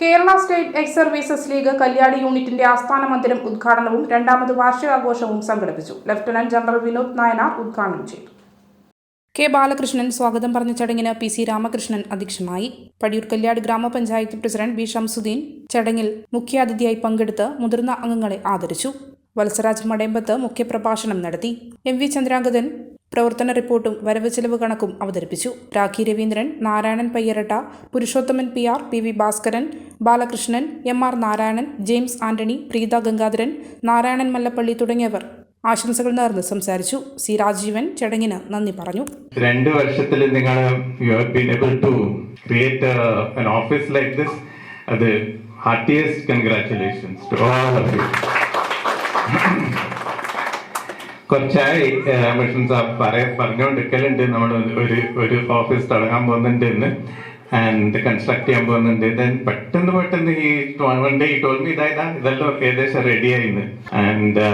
Kerala state ex services league Kalyadi യൂണിറ്റിന്റെ ആസ്ഥാന മന്ദിരം ഉദ്ഘാടനവും രണ്ടാമത് വാർഷികാഘോഷവും സംഘടിപ്പിച്ചു. ലഫ്റ്റനന്റ് ജനറൽ വിനോദ് നായനാർ ഉദ്ഘാടനം ചെയ്തു. കെ ബാലകൃഷ്ണൻ സ്വാഗതം പറഞ്ഞ ചടങ്ങിന് പി സി രാമകൃഷ്ണൻ അധ്യക്ഷനായി. പടിയൂർ കല്യാട് ഗ്രാമപഞ്ചായത്ത് പ്രസിഡന്റ് ബി ഷംസുദ്ദീൻ ചടങ്ങിൽ മുഖ്യാതിഥിയായി പങ്കെടുത്ത് മുതിർന്ന അംഗങ്ങളെ ആദരിച്ചു. വത്സരാജ് മടയമ്പത്ത് മുഖ്യപ്രഭാഷണം നടത്തി. എം വി ചന്ദ്രാംഗതൻ പ്രവർത്തന റിപ്പോർട്ടും വരവ് ചെലവ് കണക്കും അവതരിപ്പിച്ചു. Rakhi Raveendran Narayanan Payyaratta Purushothaman P R P V Bhaskaran Balakrishnan M R Narayanan James Antony Preetha Gangadharan Narayanan Mallappally തുടങ്ങിയവർ ആശംസകൾ നേർന്ന് സംസാരിച്ചു. സി രാജീവൻ ചടങ്ങിന് നന്ദി പറഞ്ഞു. രണ്ട് വർഷത്തിൽ നിങ്ങൾ you have to create an office like this അത് heartiest congratulations to all of you കുറച്ചായി പറഞ്ഞുകൊണ്ടിരിക്കലുണ്ട്. നമ്മൾ ഒരു ഒരു ഓഫീസ് തുടങ്ങാൻ പോകുന്നുണ്ട് എന്ന് ആൻഡ് കൺസ്ട്രക്ട് ചെയ്യാൻ പോകുന്നുണ്ട്. ദെൻ പെട്ടെന്ന് പെട്ടെന്ന് ഈ വൺ ഡേ ടോൾ മീ ഇതായതാ ഇതെല്ലാം ഏകദേശം റെഡി ആയിന്ന്. And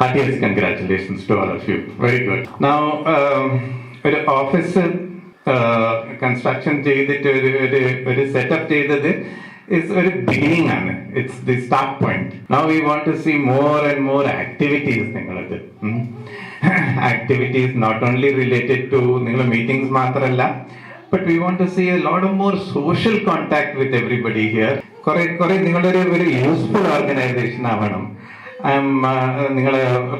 heartiest congratulations to all of you very good now ഒരു ഓഫീസ് കൺസ്ട്രക്ഷൻ ചെയ്തിട്ട് ഒരു ഒരു ഒരു സെറ്റപ്പ് ചെയ്തത് ഇറ്റ്സ് ഒരു ബിഗിനിങ് ആണ്. It's the start point now we want to see more and more activities നിങ്ങളത്. Activities not only related to നിങ്ങൾ മീറ്റിംഗ്സ് മാത്രമല്ല but we want to see a lot of more social contact with everybody here കുറെ കുറെ നിങ്ങളുടെ ഒരു useful organisation ആവണം. നിങ്ങൾ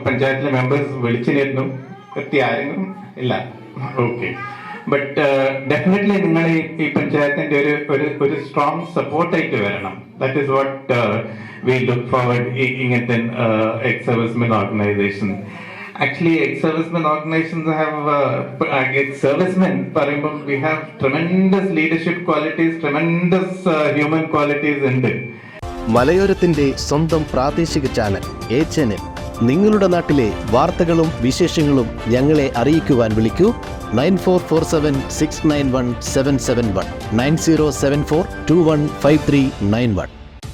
പഞ്ചായത്തിലെ മെമ്പേഴ്സ് വിളിച്ചിരുന്നു. എത്തി ആരെങ്കിലും ഇല്ല. ഓക്കെ ബട്ട് ഡെഫിനറ്റ്ലി നിങ്ങൾ ഈ പഞ്ചായത്തിന്റെ ഒരു ഒരു ഒരു സ്ട്രോങ് സപ്പോർട്ടായിട്ട് വരണം. That is what we look forward ഇങ്ങനത്തെ ex servicemen organisation ex servicemen organisations have ex servicemen പറയുമ്പോൾ we have tremendous leadership qualities tremendous human qualities ഉണ്ട്. മലയോരത്തിന്റെ സ്വന്തം പ്രാദേശിക ചാനൽ എ ചാനൽ. നിങ്ങളുടെ നാട്ടിലെ വാർത്തകളും വിശേഷങ്ങളും ഞങ്ങളെ അറിയിക്കുവാൻ വിളിക്കൂ. Nine four four seven six nine one seven seven one. Nine zero seven four two one five three nine one.